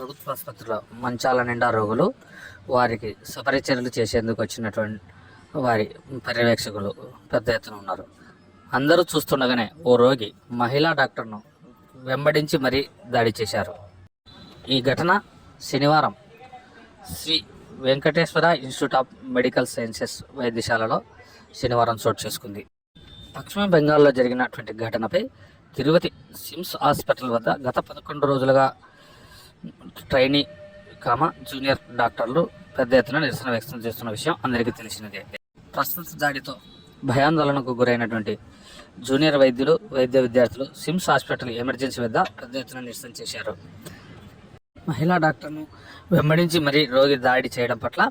ప్రభుత్వ ఆసుపత్రిలో మంచాల నిండా రోగులు వారికి సపరిచర్యలు చేసేందుకు వచ్చినటువంటి వారి పర్యవేక్షకులు పెద్ద ఎత్తున ఉన్నారు. అందరూ చూస్తుండగానే ఓ రోగి మహిళా డాక్టర్ను వెంబడించి మరీ దాడి చేశారు. ఈ ఘటన శనివారం Sri Venkateswara institute of medical sciences వైద్యశాలలో శనివారం చోటు చేసుకుంది. పశ్చిమ బెంగాల్లో జరిగినటువంటి ఘటనపై తిరుపతి సిమ్స్ హాస్పిటల్ వద్ద గత పదకొండు రోజులుగా ట్రైనీ కామ జూనియర్ డాక్టర్లు పెద్ద ఎత్తున నిరసన వ్యక్తం చేస్తున్న విషయం అందరికీ తెలిసినదే. ప్రస్తుత దాడితో భయాందోళనకు గురైనటువంటి జూనియర్ వైద్యులు వైద్య విద్యార్థులు సిమ్స్ హాస్పిటల్ ఎమర్జెన్సీ వద్ద పెద్ద ఎత్తున నిరసన చేశారు. మహిళా డాక్టర్ను వెంబడించి మరీ రోగి దాడి చేయడం పట్ల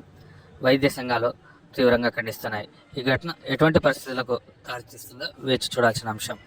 వైద్య సంఘాలు తీవ్రంగా ఖండిస్తున్నాయి. ఈ ఘటన ఎటువంటి పరిస్థితులకు దారితీస్తుందో వేచి చూడాల్సిన అంశం.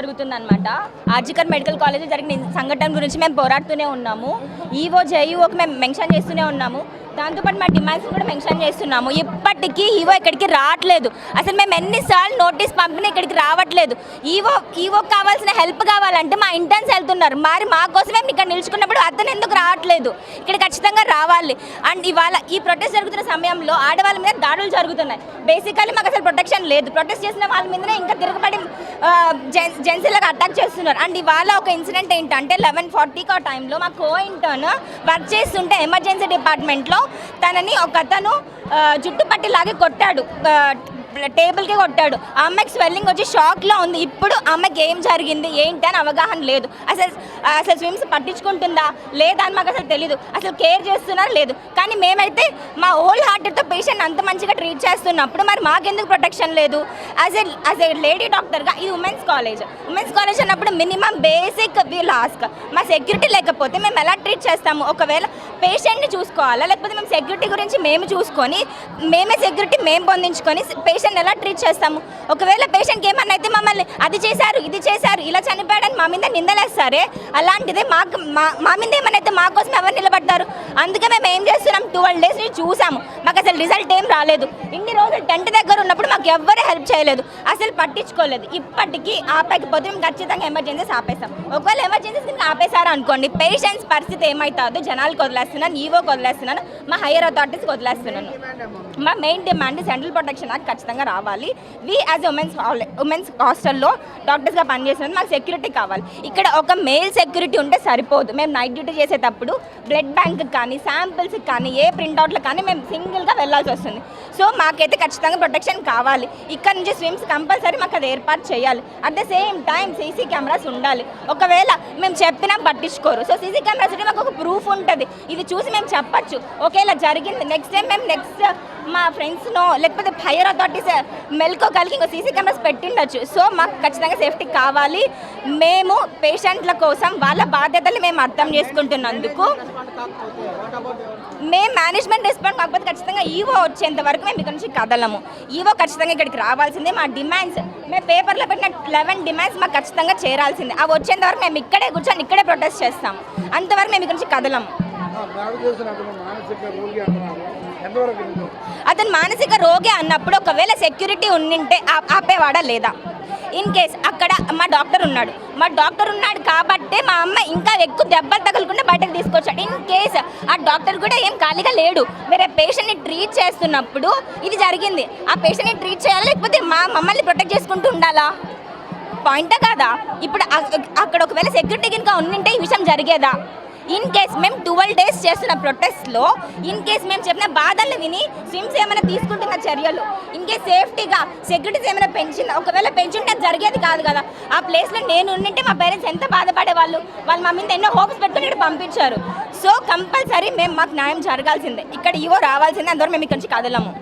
ఆర్జికర్ జరుగుతుందన్నమాట. ఆర్జికర్ మెడికల్ కాలేజ్ జరిగిన సంఘటన గురించి మేము పోరాడుతూనే ఉన్నాము. ఈవో జేఈఓకి మేము మెన్షన్ చేస్తూనే ఉన్నాము. దాంతోపాటు మా డిమాండ్స్ కూడా మెన్షన్ చేస్తున్నాము. ఇప్పటికీ ఈవో ఇక్కడికి రావట్లేదు. అసలు మేము ఎన్నిసార్లు నోటీస్ పంపినా ఇక్కడికి రావట్లేదు. ఈవో ఈవో కావాల్సిన హెల్ప్ కావాలంటే మా ఇంటర్న్స్ వెళ్తున్నారు. మరి మా కోసమే మేము ఇక్కడ నిలుచుకున్నప్పుడు అతను ఎందుకు రావట్లేదు? ఇక్కడ ఖచ్చితంగా రావాలి. అండ్ ఇవాళ ఈ ప్రొటెస్ట్ జరుగుతున్న సమయంలో ఆడవాళ్ళ మీద దాడులు జరుగుతున్నాయి. బేసికలీ మాకు అసలు ప్రొటెక్షన్ లేదు. ప్రొటెస్ట్ చేసిన వాళ్ళ మీదనే ఇంకా తిరగబడి జెన్సీలకు అటాక్ చేస్తున్నారు. అండ్ ఇవాళ ఒక ఇన్సిడెంట్ ఏంటంటే లెవెన్ ఫార్టీకి ఆ టైంలో మా కో ఇంటర్న్ వర్క్ చేస్తుంటే ఎమర్జెన్సీ డిపార్ట్మెంట్లో తనని ఒక అతను జుట్టు పట్టి లాగి కొట్టాడు టేబుల్కి కొట్టాడు. అమ్మాయికి స్వెల్లింగ్ వచ్చి షాక్లో ఉంది. ఇప్పుడు అమ్మాయికి ఏం జరిగింది? ఏంటి అని అవగాహన లేదు. అసలు అసలు స్విమ్స్ పట్టించుకుంటుందా? లేదా అని మాకు అసలు తెలియదు అసలు కేర్ చేస్తున్నారా? లేదు. కానీ మేమైతే మా హోల్ హార్టెడ్తో పేషెంట్ అంత మంచిగా ట్రీట్ చేస్తున్నప్పుడు మరి మాకెందుకు ప్రొటెక్షన్ లేదు? As a as a lady డాక్టర్గా ఇది ఉమెన్స్ కాలేజ్. ఉమెన్స్ కాలేజ్ అన్నప్పుడు మినిమం బేసిక్ వీల్ ఆస్క్ మా సెక్యూరిటీ లేకపోతే మేము ఎలా ట్రీట్ చేస్తాము? ఒకవేళ పేషెంట్ని చూసుకోవాలా? లేకపోతే మేము సెక్యూరిటీ గురించి మేము చూసుకొని మేమే సెక్యూరిటీ మేము పొందించుకొని పేషెంట్ ఎలా ట్రీట్ చేస్తాము? ఒకవేళ పేషెంట్కి ఏమన్నా అయితే మమ్మల్ని అది చేశారు ఇది చేశారు ఇలా చనిపోయాడని మా మీద నిందలేస్తారే? అలాంటిదే మాకు మా మీద ఏమన్నా అయితే మా కోసం ఎవరు నిలబడతారు అందుకే మేము ఏం చేస్తున్నాం? ట్వెల్వ్ డేస్ నుంచి చూసాము. మాకు అసలు రిజల్ట్ ఏం రాలేదు. ఇన్ని రోజులు టెంట్ దగ్గర ఉన్నప్పుడు మాకు ఎవ్వరూ హెల్ప్ చేయలేదు. అసలు పట్టించుకోలేదు. ఇప్పటికీ ఆపకపోతే మేము ఖచ్చితంగా ఎమర్జెన్సీస్ ఆపేస్తాం. ఒకవేళ ఎమర్జెన్సీస్ ఆపేశారు అనుకోండి పేషెంట్స్ పరిస్థితి ఏమవుతుందో జనాలకు వదిలేస్తున్నాను ఈవోకి వదిలేస్తున్నాను మా హైయర్ అథారిటీస్కి వదిలేస్తున్నాను. మా main demand central protection act ఖచ్చితంగా రావాలి. వి యాజ్ ఉమెన్స్ ఉమెన్స్ హాస్టల్లో డాక్టర్స్గా పనిచేస్తున్నది మాకు సెక్యూరిటీ కావాలి. ఇక్కడ ఒక మెయిల్ సెక్యూరిటీ ఉంటే సరిపోదు. మేము నైట్ డ్యూటీ చేసేటప్పుడు బ్లడ్ బ్యాంక్ కానీ శాంపిల్స్కి కానీ ఏ ప్రింట్అవుట్లు కానీ మేము సింగిల్గా వెళ్ళాల్సి వస్తుంది. సో మాకైతే ఖచ్చితంగా ప్రొటెక్షన్ కావాలి. ఇక్కడ నుంచి స్విమ్స్ కంపల్సరీ మాకు అది ఏర్పాటు చేయాలి. At the same time CC cameras ఉండాలి. ఒకవేళ మేము చెప్పినా పట్టించుకోరు. సో సీసీ కెమెరాస్ అంటే మాకు ఒక ప్రూఫ్ ఉంటుంది. ఇది చూసి మేము చెప్పచ్చు. ఓకే ఇలా జరిగింది. నెక్స్ట్ టైం మేము నెక్స్ట్ uh, మా ఫ్రెండ్స్నో లేకపోతే ఫైర్ అథారిటీస్ uh, మెల్కో కలిగి ఇంకో సీసీ కెమెరాస్ పెట్టిండొచ్చు. సో మాకు ఖచ్చితంగా సేఫ్టీ కావాలి. మేము పేషెంట్ల కోసం వాళ్ళ బాధ్యతలు మేము అర్థం చేసుకుంటున్నందుకు మేము మేనేజ్మెంట్ రెస్పాండ్ కాకపోతే ఖచ్చితంగా ఈవో వచ్చేంత వరకు మేము ఇక్కడ నుంచి కదలము. ఈవో ఖచ్చితంగా ఇక్కడికి రావాల్సిందే. మా డిమాండ్స్ మేము పేపర్లో పెట్టిన లెవెన్ డిమాండ్స్ మాకు ఖచ్చితంగా చేరాల్సిందే. అవి వచ్చేంత వరకు మేము ఇక్కడే కూర్చొని ఇక్కడే ప్రొటెస్ట్ చేస్తాం అంతవరకు మేము ఇక్కడ నుంచి కదలము. అతను మానసిక రోగి అన్నప్పుడు ఒకవేళ సెక్యూరిటీ ఉండింటే ఆపేవాడా లేదా? ఇన్ కేస్ అక్కడ మా డాక్టర్ ఉన్నాడు. మా డాక్టర్ ఉన్నాడు కాబట్టే మా అమ్మ ఇంకా ఎక్కువ దెబ్బలు తగలకుండా బయటకు తీసుకొచ్చాడు. ఇన్ కేస్ ఆ డాక్టర్ కూడా ఏం ఖాళీగా లేడు. వేరే పేషెంట్ని ట్రీట్ చేస్తున్నప్పుడు ఇది జరిగింది. ఆ పేషెంట్ని ట్రీట్ చేయాలా లేకపోతే మా మమ్మల్ని ప్రొటెక్ట్ చేసుకుంటూ ఉండాలా? పాయింటే కాదా? ఇప్పుడు అక్కడ ఒకవేళ సెక్యూరిటీ కనుక ఉండింటే ఈ విషయం జరిగేదా? ఇన్ కేస్ మేము ట్వెల్వ్ డేస్ చేస్తున్న ప్రొటెస్ట్లో ఇన్ కేస్ మేము చెప్పిన బాధలు విని స్విమ్స్ ఏమైనా తీసుకుంటున్న చర్యలు ఇన్ కేస్ సేఫ్టీగా సెక్యూరిటీస్ ఏమైనా పెంచిన ఒకవేళ పెంచుంటే జరిగేది కాదు కదా. ఆ ప్లేస్లో నేను ఉండింటే మా పేరెంట్స్ ఎంత బాధపడేవాళ్ళు వాళ్ళు? మా మీద ఎన్నో హోప్స్ పెట్టుకుని ఇక్కడ పంపించారు. సో కంపల్సరీ మేము మాకు న్యాయం జరగాల్సిందే. ఇక్కడ ఇవో రావాల్సిందే అందరూ మేము ఇక్కడి నుంచి కదలము.